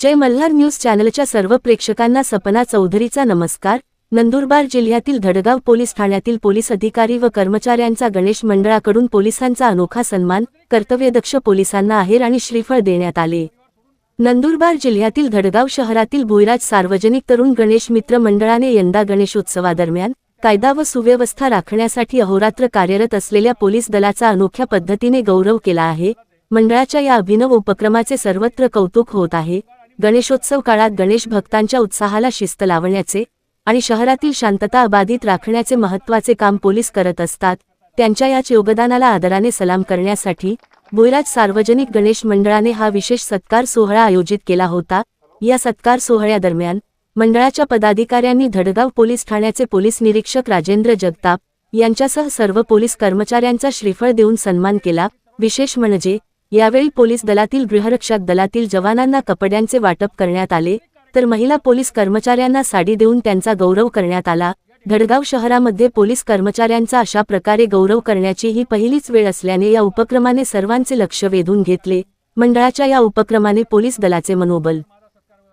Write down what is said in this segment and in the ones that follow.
जय Malhar news चॅनलच्या सर्व प्रेक्षकांना सपना चौधरीचा नमस्कार. नंदुरबार जिल्ह्यातील धडगाव पोलीस ठाण्यातील पोलीस अधिकारी व कर्मचाऱ्यांचा गणेश मंडळाकडून पोलिसांचा अनोखा सन्मान कर्तव्यदक्ष पोलिसांना आहेर आणि श्रीफळ देण्यात आले. नंदुरबार जिल्ह्यातील धडगाव शहरातील भुईराज सार्वजनिक तरुण गणेश मित्र मंडळाने यंदा गणेशोत्सवादरम्यान कायदा व सुव्यवस्था राखण्यासाठी अहोरात्र कार्यरत असलेल्या पोलीस दलाचा अनोख्या पद्धतीने गौरव केला आहे. मंडळाच्या या अभिनव उपक्रमाचे सर्वत्र कौतुक होत आहे. गणेशोत्सव काळात गणेश भक्तांच्या उत्साहाला शिस्त लावण्याचे आणि शहरातील शांतता अबाधित राखण्याचे महत्त्वाचे काम पोलीस करत असतात त्यांच्या याच योगदानाला आदराने सलाम करण्यासाठी भुईराज सार्वजनिक गणेश मंडळाने हा विशेष सत्कार सोहळा आयोजित केला होता. या सत्कार सोहळ्यादरम्यान मंडळाच्या पदाधिकाऱ्यांनी धडगाव पोलीस ठाण्याचे पोलीस निरीक्षक राजेंद्र जगताप यांच्यासह सर्व पोलीस कर्मचाऱ्यांचा श्रीफळ देऊन सन्मान केला. विशेष म्हणजे यावेळी पोलीस दलातील गृहरक्षक दलातील जवानांना कपड्यांचे वाटप करण्यात आले तर महिला पोलीस कर्मचाऱ्यांना साडी देऊन त्यांचा गौरव करण्यात आला. धडगाव शहरामध्ये पोलीस कर्मचाऱ्यांचा अशा प्रकारे गौरव करण्याची ही पहिलीच वेळ असल्याने या उपक्रमाने सर्वांचे लक्ष वेधून घेतले. मंडळाच्या या उपक्रमाने पोलीस दलाचे मनोबल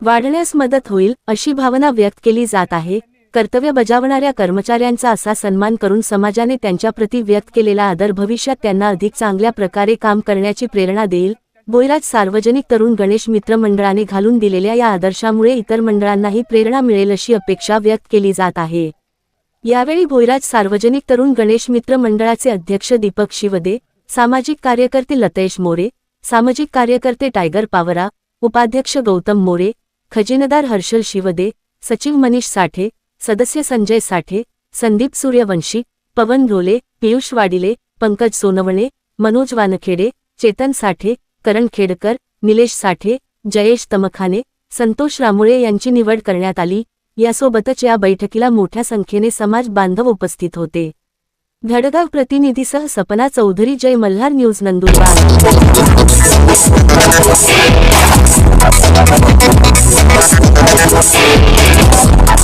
वाढण्यास मदत होईल अशी भावना व्यक्त केली जात आहे. कर्तव्य बजावणाऱ्या कर्मचाऱ्यांचा असा सन्मान करून समाजाने त्यांच्याप्रती व्यक्त केलेला आदर भविष्यात त्यांना अधिक चांगल्या प्रकारे काम करण्याची प्रेरणा देईल बोईराज सार्वजनिक तरुण गणेश मित्र मंडळाने घालून दिलेल्या या आदर्शामुळे इतर मंडळांनाही प्रेरणा मिळेल अशी अपेक्षा व्यक्त केली जात आहे. यावेळी भोईराज सार्वजनिक तरुण गणेश मित्र मंडळाचे अध्यक्ष दीपक शिवदे सामाजिक कार्यकर्ते लतेश मोरे सामाजिक कार्यकर्ते टायगर पावरा उपाध्यक्ष गौतम मोरे खजिनदार हर्षल शिवदे सचिव मनीष साठे सदस्य संजय साठे संदीप सूर्यवंशी पवन ढोले पियुष वाडिले पंकज सोनवणे मनोज वानखेडे चेतन साठे करण खेडकर निलेश साठे जयेश तमखाने संतोष रामुळे यांची निवड करण्यात आली. यासोबतच या बैठकीला मोठ्या संख्येने समाज बांधव उपस्थित होते. धडगाव प्रतिनिधीसह सपना चौधरी जय मल्हार न्यूज नंदुरबार.